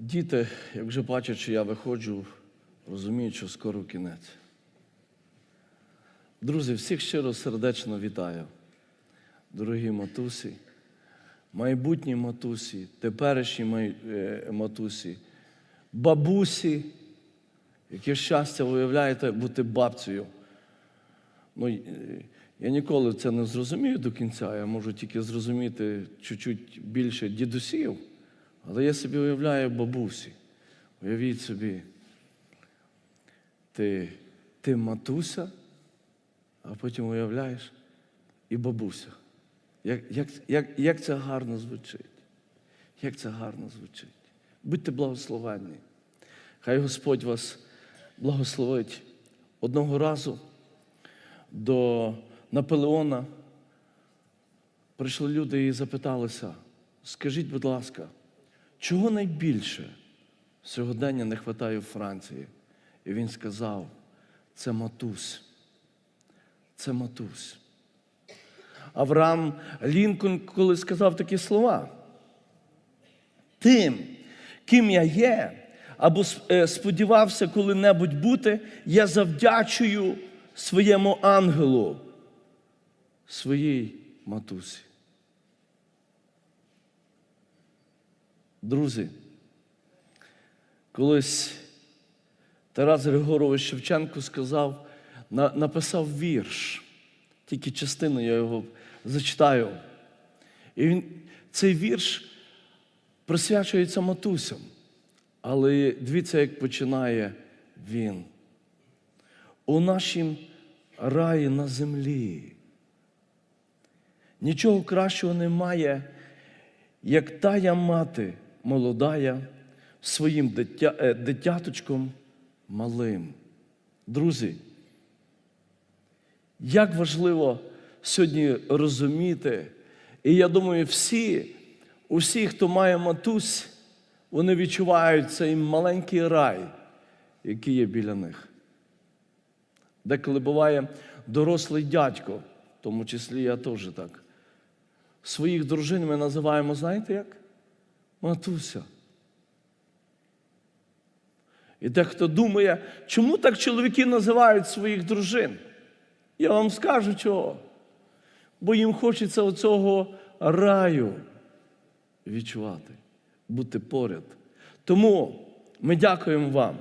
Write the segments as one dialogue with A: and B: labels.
A: Діти, як вже бачать, що я виходжу, розуміють, що скоро кінець. Друзі, всіх щиро сердечно вітаю. Дорогі матусі, майбутні матусі, теперішні е, матусі, бабусі, яке щастя виявляєте бути бабцею. Ну, е, я ніколи це не зрозумію до кінця, я можу тільки зрозуміти чуть-чуть більше дідусів, але я собі уявляю бабусі. Уявіть собі, ти, ти матуся, а потім уявляєш і бабуся. Як, як, як, як це гарно звучить. Як це гарно звучить. Будьте благословенні. Хай Господь вас благословить. Одного разу до Наполеона прийшли люди і запиталися: скажіть, будь ласка, чого найбільше сьогодення не вистачає в Франції? І він сказав: це матусь. Це матусь. Авраам Лінкольн, коли сказав такі слова, тим, ким я є, або е, сподівався коли-небудь бути, я завдячую своєму ангелу, своїй матусі. Друзі, колись Тарас Григорович Шевченко сказав, на- написав вірш, тільки частину я його зачитаю. І він, цей вірш присвячується матусям. Але дивіться, як починає він. У нашім раї на землі. Нічого кращого немає, як тая мати молодая своїм дитя, е, дитяточком малим. Друзі, як важливо сьогодні розуміти, і я думаю, всі, усі, хто має матусь, вони відчувають цей маленький рай, який є біля них. Деколи буває дорослий дядько, в тому числі я теж так. Своїх дружин ми називаємо, знаєте як? Матуся. І дехто думає, чому так чоловіки називають своїх дружин? Я вам скажу чого. Бо їм хочеться оцього раю відчувати, бути поряд. Тому ми дякуємо вам.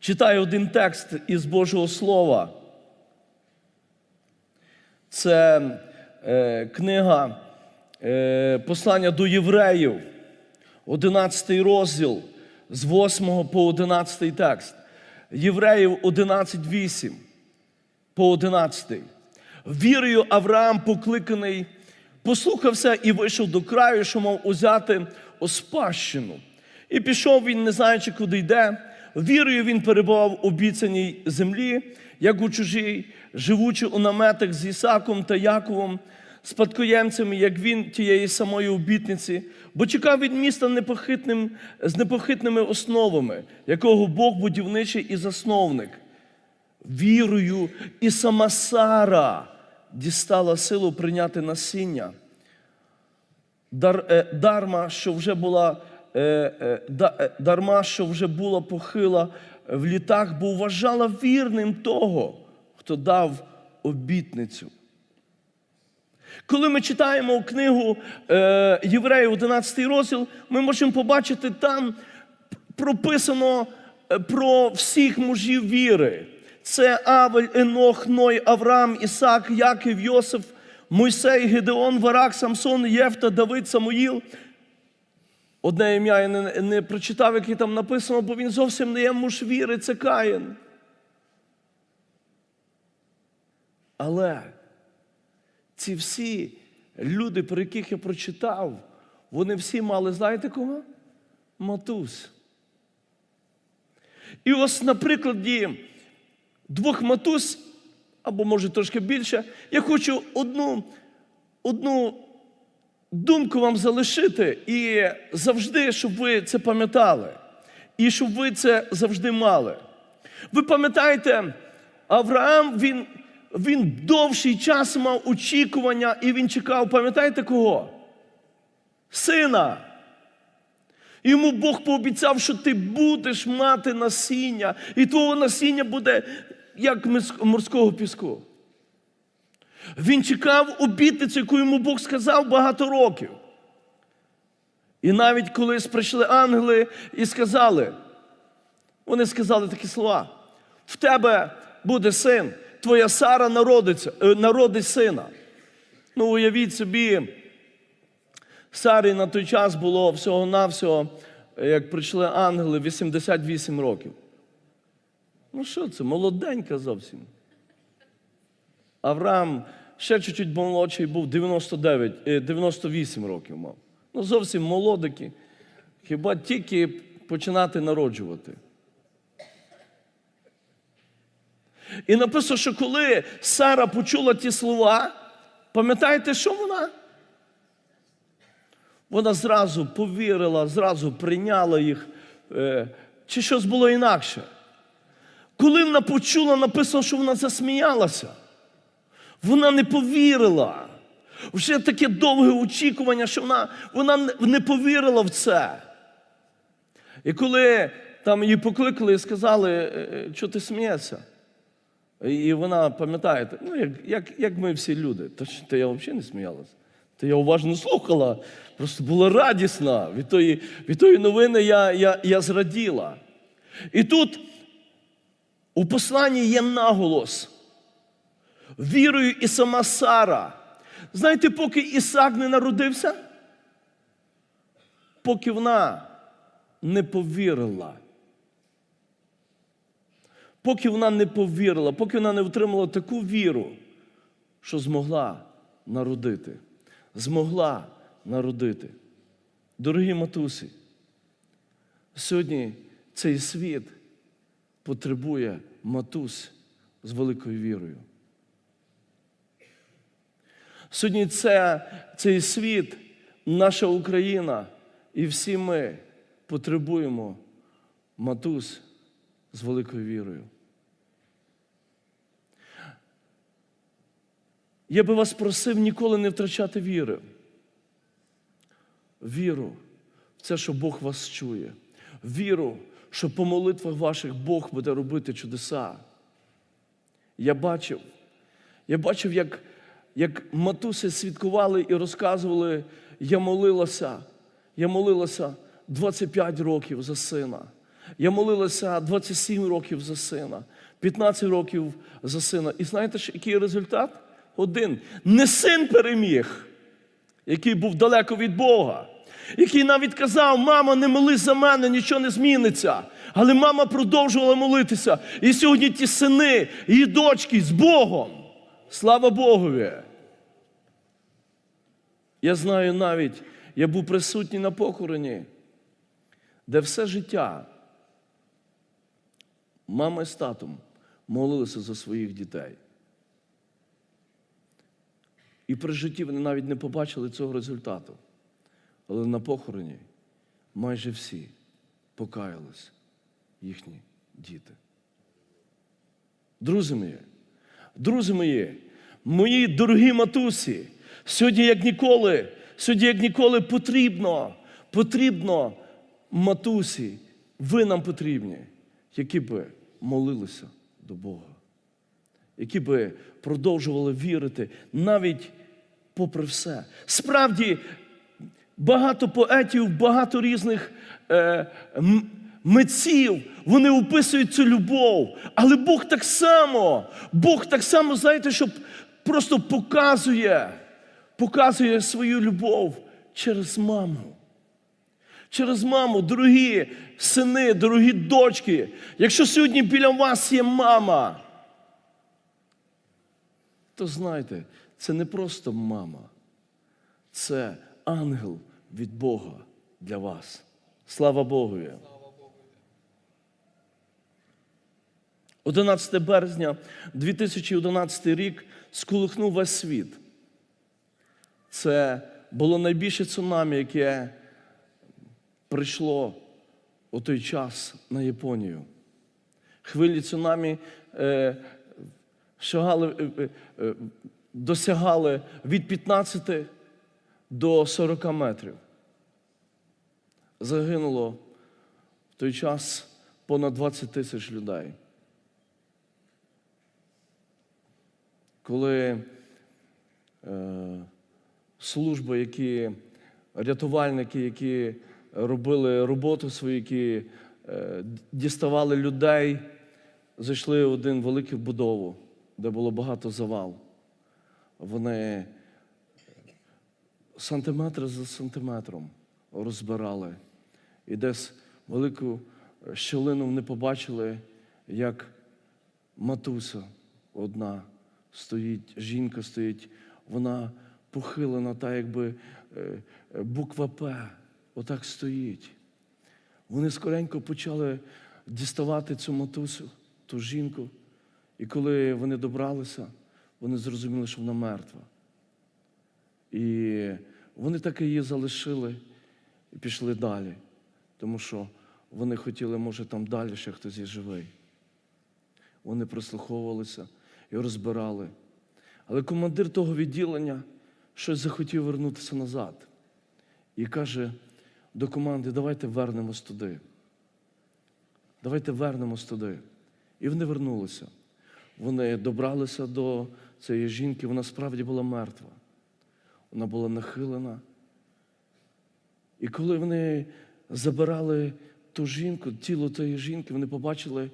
A: Читаю один текст із Божого Слова. Це е, книга Послання до євреїв, 11 розділ з 8 по 11 текст. Євреїв 11.8 по 11. Вірою Авраам покликаний, послухався і вийшов до краю, що мав узяти у спадщину. І пішов він, не знаючи, куди йде. Вірою він перебував у обіцяній землі, як у чужій, живучи у наметах з Ісаком та Яковом, спадкоємцями, як він тієї самої обітниці, бо чекав від міста непохитним, з непохитними основами, якого Бог будівничий і засновник. Вірою і сама Сара дістала силу прийняти насіння. Дар, е, дарма, що вже була, е, е, е, дарма, що вже була похила в літах, бо вважала вірним того, хто дав обітницю. Коли ми читаємо книгу е, Євреїв 11 розділ, ми можемо побачити там прописано е, про всіх мужів віри. Це Авель, Енох, Ной, Авраам, Ісак, Яків, Йосиф, Мойсей, Гедеон, Варак, Самсон, Єфта, Давид, Самуїл. Одне ім'я я не, не прочитав, яке там написано, бо він зовсім не є муж віри, це Каїн. Але ці всі люди, про яких я прочитав, вони всі мали, знаєте кого? Матусь. І ось на прикладі двох матусь, або може трошки більше, я хочу одну, одну думку вам залишити і завжди, щоб ви це пам'ятали. І щоб ви це завжди мали. Ви пам'ятаєте, Авраам, він, він довший час мав очікування, і він чекав, пам'ятаєте кого? Сина. Йому Бог пообіцяв, що ти будеш мати насіння, і твого насіння буде як морського піску. Він чекав обітницю, яку йому Бог сказав багато років. І навіть колись прийшли ангели і сказали, вони сказали такі слова: в тебе буде син, твоя Сара народиться, е, народить сина. Ну, уявіть собі, Сарі на той час було всього-навсього, як прийшли ангели, 88 років. Ну що це, молоденька зовсім. Авраам ще чуть-чуть молодший був 99, е, 98 років мав. Ну, зовсім молодики. Хіба тільки починати народжувати. І написано, що коли Сара почула ті слова, пам'ятаєте, що вона? Вона зразу повірила, зразу прийняла їх. Е, Чи щось було інакше? Коли вона почула, написано, що вона засміялася. Вона не повірила. Вже таке довге очікування, що вона, вона не- повірила в це. І коли там її покликали і сказали, «Е, що ти смієшся? І вона, пам'ятаєте, ну, як, як, як ми всі люди, то, то я взагалі не сміялася. То я уважно слухала, просто була радісна. Від тої, від тої новини я, я, я зраділа. І тут у посланні є наголос. Вірою і сама Сара. Знаєте, поки Ісак не народився, поки вона не повірила. Поки вона не повірила, поки вона не отримала таку віру, що змогла народити. Змогла народити. Дорогі матусі, сьогодні цей світ потребує матусь з великою вірою. Сьогодні це, цей світ, наша Україна і всі ми потребуємо матусь з великою вірою. Я би вас просив ніколи не втрачати віри. Віру в це, що Бог вас чує. Віру, що по молитвах ваших Бог буде робити чудеса. Я бачив, я бачив, як, як матуси свідкували і розказували, я молилася, я молилася 25 років за сина. Я молилася 27 років за сина, 15 років за сина. І знаєте, який результат? Один. Не син переміг, який був далеко від Бога, який навіть казав, мама, не молись за мене, нічого не зміниться. Але мама продовжувала молитися. І сьогодні ті сини, її дочки з Богом. Слава Богові! Я знаю навіть, я був присутній на похороні, де все життя мама з татом молилися за своїх дітей. І при житті вони навіть не побачили цього результату. Але на похороні майже всі покаялись їхні діти. Друзі мої, друзі мої, мої дорогі матусі, сьогодні, як ніколи, сьогодні, як ніколи, потрібно, потрібно матусі, ви нам потрібні, які би молилися до Бога, які би продовжували вірити навіть попри все. Справді, багато поетів, багато різних е, митців, вони описують цю любов. Але Бог так само, Бог так само, знаєте, що просто показує, показує свою любов через маму. Через маму, дорогі сини, дорогі дочки. Якщо сьогодні біля вас є мама, то знайте, це не просто мама, це ангел від Бога для вас. Слава Богові! 11 березня 2011 рік сколихнув весь світ. Це було найбільше цунамі, яке прийшло у той час на Японію. Хвилі цунамі е, шагали, е, е, досягали від 15 до 40 метрів. загинуло в той час понад 20 тисяч людей. Коли е, служби, які рятувальники, які робили роботу свою, які е, діставали людей, зайшли в один великий будову, де було багато завал. Вони сантиметр за сантиметром розбирали. І десь велику щілину вони побачили, як матуся одна стоїть, жінка стоїть, вона похилена, та якби е, буква П, отак стоїть. Вони скоренько почали діставати цю матусю, ту жінку. І коли вони добралися, вони зрозуміли, що вона мертва. І вони так її залишили і пішли далі, тому що вони хотіли, може, там далі ще хтось є живий. Вони прислуховувалися і розбирали. Але командир того відділення щось захотів вернутися назад і каже до команди: давайте вернемось туди. Давайте вернемось туди. І вони вернулися. Вони добралися до цієї жінки, вона справді була мертва. Вона була нахилена. І коли вони забирали ту жінку, тіло тієї жінки, вони побачили,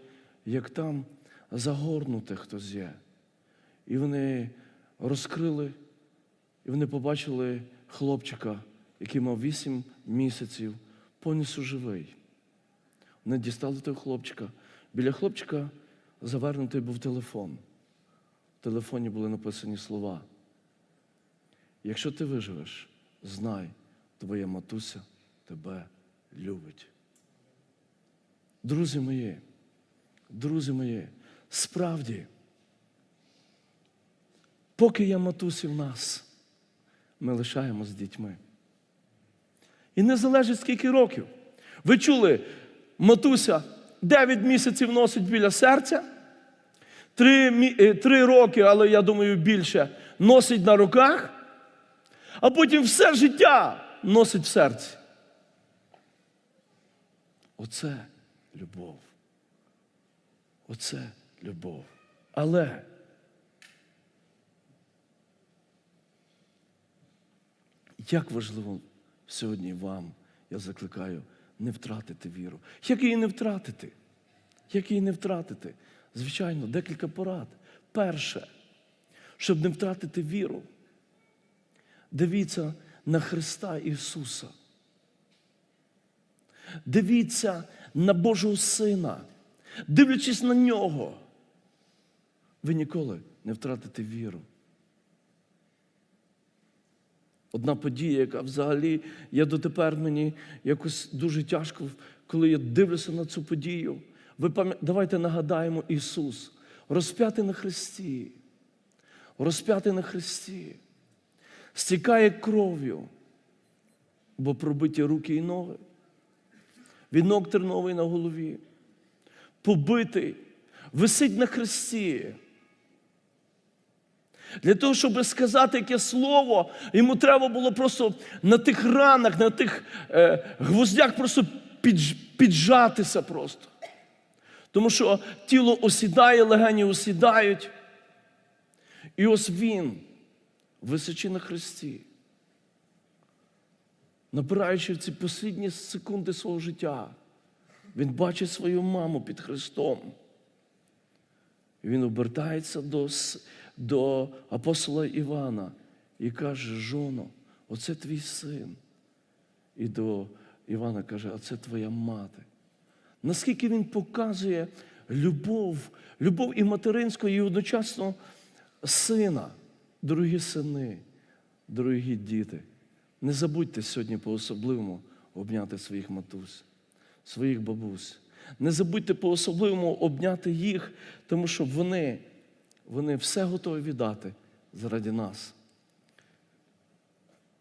A: як там загорнуте хтось є. І вони розкрили, і вони побачили хлопчика, який мав вісім місяців, повністю живий. Вони дістали того хлопчика. Біля хлопчика завернутий був телефон. В телефоні були написані слова. Якщо ти виживеш, знай, твоя матуся тебе любить. Друзі мої, друзі мої, справді, поки є матусі в нас, ми лишаємось з дітьми. І не залежить скільки років. Ви чули, матуся 9 місяців носить біля серця, 3, е, 3 роки, але я думаю, більше, носить на руках, а потім все життя носить в серці. Оце любов. Оце любов. Але як важливо сьогодні вам, я закликаю, не втратити віру. Як її не втратити? Як її не втратити? Звичайно, декілька порад. Перше, щоб не втратити віру, дивіться на Христа Ісуса. Дивіться на Божого Сина, дивлячись на нього, ви ніколи не втратите віру. Одна подія, яка взагалі я дотепер мені якось дуже тяжко, коли я дивлюся на цю подію. Ви пам'я... Давайте нагадаємо Ісус, розп'ятий на Христі, розп'ятий на Христі, стікає кров'ю, бо пробиті руки і ноги, вінок терновий на голові, побитий, висить на хресті. Для того, щоб сказати яке слово, йому треба було просто на тих ранах, на тих е, гвоздях просто підж, піджатися просто. Тому що тіло осідає, легені осідають. І ось він, висячи на хресті, набираючи в ці останні секунди свого життя, він бачить свою маму під Христом. І він обертається до, до апостола Івана і каже: Жоно, оце твій син. І до Івана каже, а це твоя мати. Наскільки він показує любов, любов і материнську, і одночасно сина, дорогі сини, дорогі діти. Не забудьте сьогодні по-особливому обняти своїх матусь, своїх бабусь. Не забудьте по-особливому обняти їх, тому що вони, вони все готові віддати заради нас.